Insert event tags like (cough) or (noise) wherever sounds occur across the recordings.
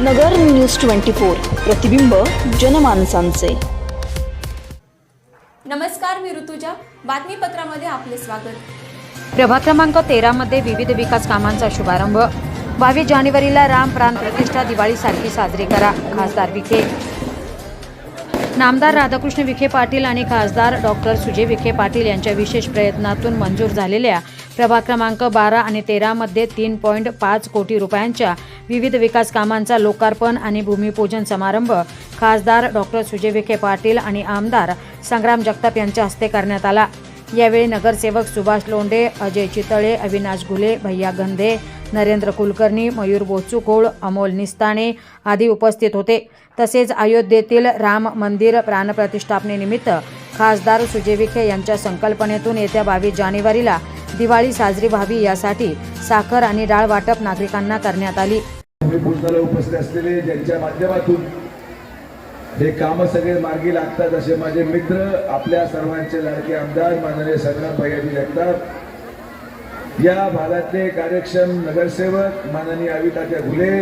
नगर news twenty four प्रतिबिंब जनमानसांचे. नमस्कार मी ऋतुजा. बातमीपत्रामध्ये आपले स्वागत. प्रभाग क्रमांक तेरामध्ये विविध विकास कामांचा शुभारंभ. बावीस जानेवारीला राम प्राण प्रतिष्ठा दिवाळी सारखी साजरी करा खासदार विखे. नामदार राधाकृष्ण विखे पाटील आणि खासदार डॉक्टर सुजय विखे पाटील यांच्या विशेष प्रयत्नातून मंजूर झालेल्या प्रभाग क्रमांक बारा आणि तेरामध्ये तीन पॉईंट पाच कोटी रुपयांच्या विविध विकास कामांचा लोकार्पण आणि भूमिपूजन समारंभ खासदार डॉक्टर सुजय विखे पाटील आणि आमदार संग्राम जगताप यांच्या हस्ते करण्यात आला. यावेळी नगरसेवक सुभाष लोंढे अजय चितळे अविनाश घुले भैया गंधे नरेंद्र कुलकर्णी मयूर बोचुकोळ अमोल निस्ताने आदी उपस्थित होते. तसेच अयोध्येतील राम मंदिर प्राणप्रतिष्ठापनेनिमित्त खासदार सुजय विखे यांच्या संकल्पनेतून येत्या बावीस जानेवारीला दिवाळी साजरी व्हावी यासाठी साखर आणि डाळ वाटप नागरिकांना करण्यात आली. उपस्थित असलेले ज्यांच्या माध्यमातून हे काम सगळे मार्गी लागतात असे माझे मित्र आपल्या सर्वांचे लाडके आमदार माननीय संग्राम भैयाजी जगताप या भागातले कार्यक्षम नगरसेवक माननीय अविताच्या घुले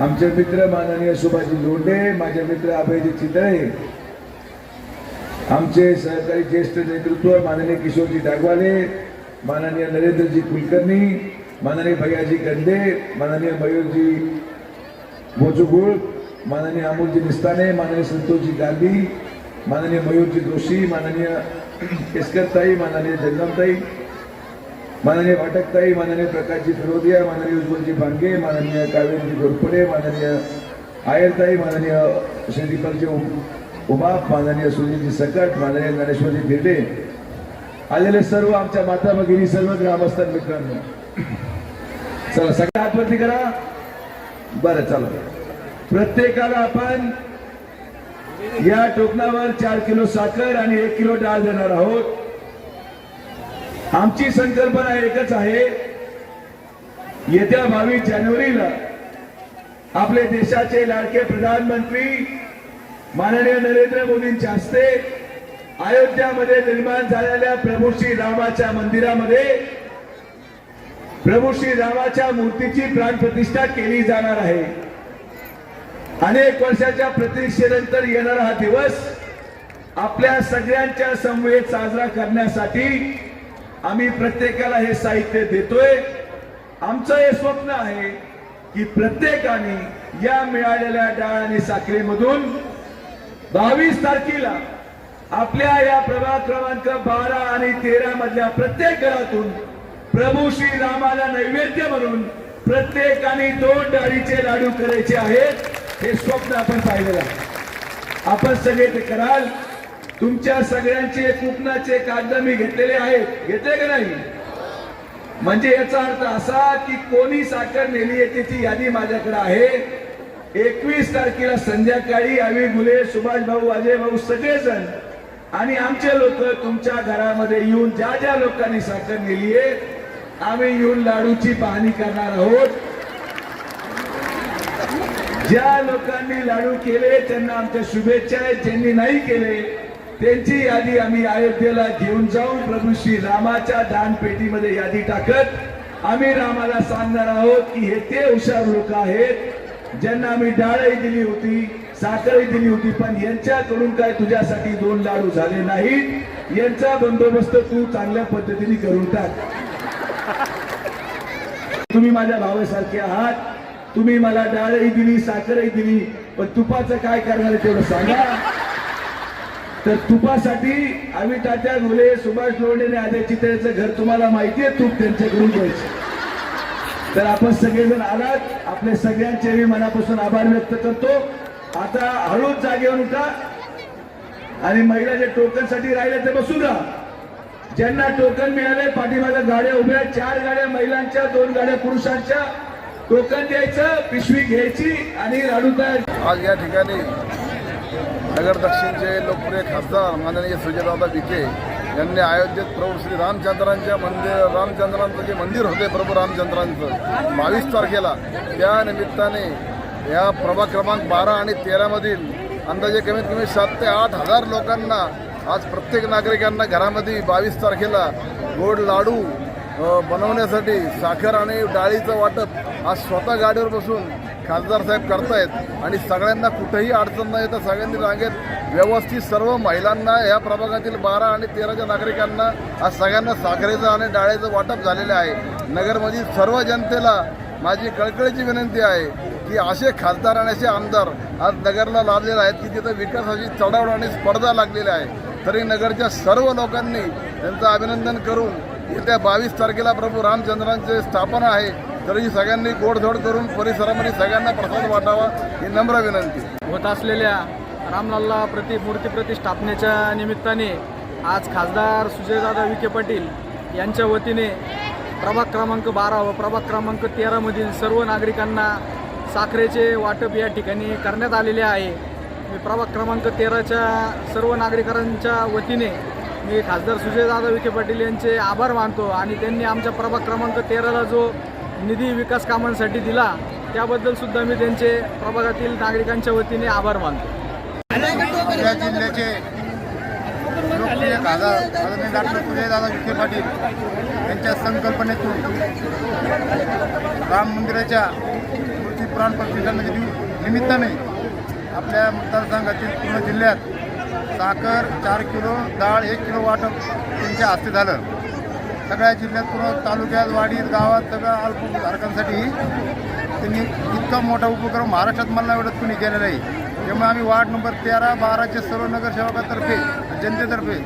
आमचे मित्र माननीय सुभाषजी लोंढे माझे मित्र अभयजी चितळे आमचे सहकारी ज्येष्ठ नेतृत्व माननीय किशोरजी डागवाले माननीय नरेंद्रजी कुलकर्णी माननीय भैयाजी गंडे माननीय मयूरजी बोचुगुळ माननीय अमोलजी निस्ताने माननीय संतोषजी गांधी माननीय मयूरजी जोशी माननीय (clears throat) केसकरताई माननीय जंगमताई माननीय वाटकताई माननीय प्रकाशजी फिरोदिया माननीय उज्ज्वलजी भांगे माननीय कावेरीजी घोरपडे माननीय आयरताई माननीय श्री दीपकजी उम- उमाप माननीय सुनीलजी सकट माननीय ज्ञानेश्वरजी भिरडे आलेले सर्व आमच्या माता भगिनी सर्व ग्रामस्थान मित्रांनो. चला सगळ्या हातवरती करा. बरं चला. प्रत्येकाला आपण या टोकनावर चार किलो साखर आणि एक किलो डाळ देणार आहोत. आमची संकल्पना एकच आहे येत्या बावीस जानेवारीला आपले देशाचे लाडके प्रधानमंत्री माननीय नरेंद्र मोदींच्या हस्ते अयोध्यामध्ये निर्माण झालेल्या प्रभू श्री रामाच्या मंदिरामध्ये प्रभू श्री रामाच्या मूर्तीची प्राणप्रतिष्ठा केली जाणार आहे. अनेक वर्षाच्या प्रतीक्षेनंतर येणारा हा दिवस आपल्या सगळ्यांच्या समवेत साजरा करण्यासाठी आम्ही प्रत्येकाला हे साहित्य देतोय. आमचं हे स्वप्न आहे की प्रत्येकाने या मिळालेल्या डाळ आणि साखरेमधून बावीस तारखेला आपल्या या प्रभाग क्रमांक बारा आणि तेरा मधल्या प्रत्येक घरातून प्रभू श्री रामाला नैवेद्य म्हणून प्रत्येकाने दोन डाळीचे लाडू करायचे आहेत हे स्वप्न आपण पाहिलेलं आहे. आपण सगळे ते कराल. तुमच्या सगळ्यांचे कुपनाचे कागद मी घेतलेले आहेत. घेतले का नाही? म्हणजे याचा अर्थ असा की कोणी साखर नेली आहे त्याची यादी माझ्याकडे आहे. एकवीस तारखेला संध्याकाळी आम्ही मुले सुभाष भाऊ अजय भाऊ सगळेजण आणि आमचे लोक तुमच्या घरामध्ये येऊन ज्या ज्या लोकांनी साखर नेली आहे आम्ही येऊन लाडूची पाहणी करणार आहोत. ज्या लोकांनी लाडू केले त्यांना आमच्या शुभेच्छा आहेत. ज्यांनी नाही केले त्यांची यादी आम्ही अयोध्येला घेऊन जाऊन प्रभू श्री रामाच्या दानपेटीमध्ये यादी टाकत आम्ही रामाला सांगणार आहोत की हे ते हुशार लोक आहेत ज्यांना आम्ही डाळही दिली होती साखरही दिली होती पण यांच्याकडून काय तुझ्यासाठी दोन लाडू झाले नाहीत? यांचा बंदोबस्त तू चांगल्या पद्धतीने करून टाक. तुम्ही माझ्या भावासारखे आहात. तुम्ही मला डाळही दिली साखरही दिली पण तुपाचं काय करणार तेवढं सांगा. तर तुपासाठी आम्ही तात्या घोले सुभाष लोंढे आणि आद्या चितळेचं घर तुम्हाला माहिती आहे तूप त्यांच्याकडून घ्यायचं. तर आपण सगळेजण आलात. आपल्या सगळ्यांचे मी मनापासून आभार व्यक्त करतो. आता हळूच जागेवर उठा. आणि महिला जे टोकनसाठी राहिले ते बसून राहा. ज्यांना टोकन मिळाले पाठीमागे गाड्या उभ्या चार गाड्या महिलांच्या दोन गाड्या पुरुषांच्या. टोकन द्यायचं पिशवी घ्यायची आणि राडू तयार आज या ठिकाणी नगर दक्षिणचे लोकप्रिय खासदार माननीय सुजयदादा विखे यांनी आयोजित प्रभू श्री रामचंद्रांच्या मंदिर रामचंद्रांचं जे मंदिर होते प्रभू रामचंद्रांचं बावीस तारखेला त्या निमित्ताने या प्रभाग क्रमांक बारा आणि तेरामधील अंदाजे कमीत कमी सात ते आठ हजार लोकांना आज प्रत्येक नागरिकांना घरामध्ये बावीस तारखेला गोड लाडू बनवण्यासाठी साखर आणि डाळीचं वाटप आज स्वतः गाडीवर बसून खासदार साहेब करतायत. आणि सगळ्यांना कुठेही अडचण नाही तर सगळ्यांनी रांगेत व्यवस्थित सर्व महिलांना या प्रभागातील बारा आणि तेराच्या नागरिकांना आज सगळ्यांना साखरेचं आणि डाळीचं वाटप झालेलं आहे. नगरमधील सर्व जनतेला माझी कळकळीची विनंती आहे की असे खासदार आणि असे आमदार आज नगरला लाभलेले आहेत की तिथं विकासाची चढावड आणि स्पर्धा लागलेली आहे. तरी नगरच्या सर्व लोकांनी त्यांचं अभिनंदन करून येत्या बावीस तारखेला प्रभू रामचंद्रांचे स्थापना आहे. तरी सगळ्यांनी गोडधोड करून परिसरामध्ये सगळ्यांना प्रसाद वाटावा ही नम्र विनंती. होत असलेल्या रामलल्ला प्रति मूर्ती प्रतिष्ठापनेच्या निमित्ताने आज खासदार सुजयदादा विखे पाटील यांच्या वतीने प्रभाग क्रमांक बारा व प्रभाग क्रमांक तेरामधील सर्व नागरिकांना साखरेचे वाटप या ठिकाणी करण्यात आलेले आहे. मी प्रभाग क्रमांक तेराच्या सर्व नागरिकांच्या वतीने मी खासदार सुजयदादा विखे पाटील यांचे आभार मानतो आणि त्यांनी आमच्या प्रभाग क्रमांक तेराला जो निधी विकास कामांसाठी दिला त्याबद्दल सुद्धा मी त्यांचे प्रभागातील नागरिकांच्या वतीने आभार मानतो. या जिल्ह्याचे लोकप्रिय खासदार आदरणीय डॉक्टर सुजयदादा विखे पाटील यांच्या संकल्पनेतून राम मंदिराच्या मूर्ती प्राण प्रतिष्ठानच्या निमित्ताने आपल्या मतदारसंघातील पूर्ण जिल्ह्यात साखर चार किलो डाळ एक किलो वाटप त्यांच्या हस्ते झालं. सगळ्या जिल्ह्यात पूर्ण तालुक्यात वाडीत गावात सगळ्या अल्पधारकांसाठी त्यांनी इतका मोठा उपक्रम महाराष्ट्रात मला एवढंच कुणी केलेला आहे. त्यामुळे आम्ही वार्ड नंबर तेरा बाराचे सर्व नगरसेवकातर्फे जनतेतर्फे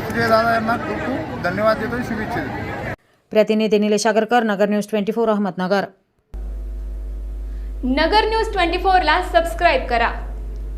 सुजय दादा यांना खूप खूप धन्यवाद देतो शुभेच्छा देतो प्रतिनिधी Nilesh Agarkar Nagar news twenty four Ahmednagar. Nagar news twenty फोरला सबस्क्राईब करा.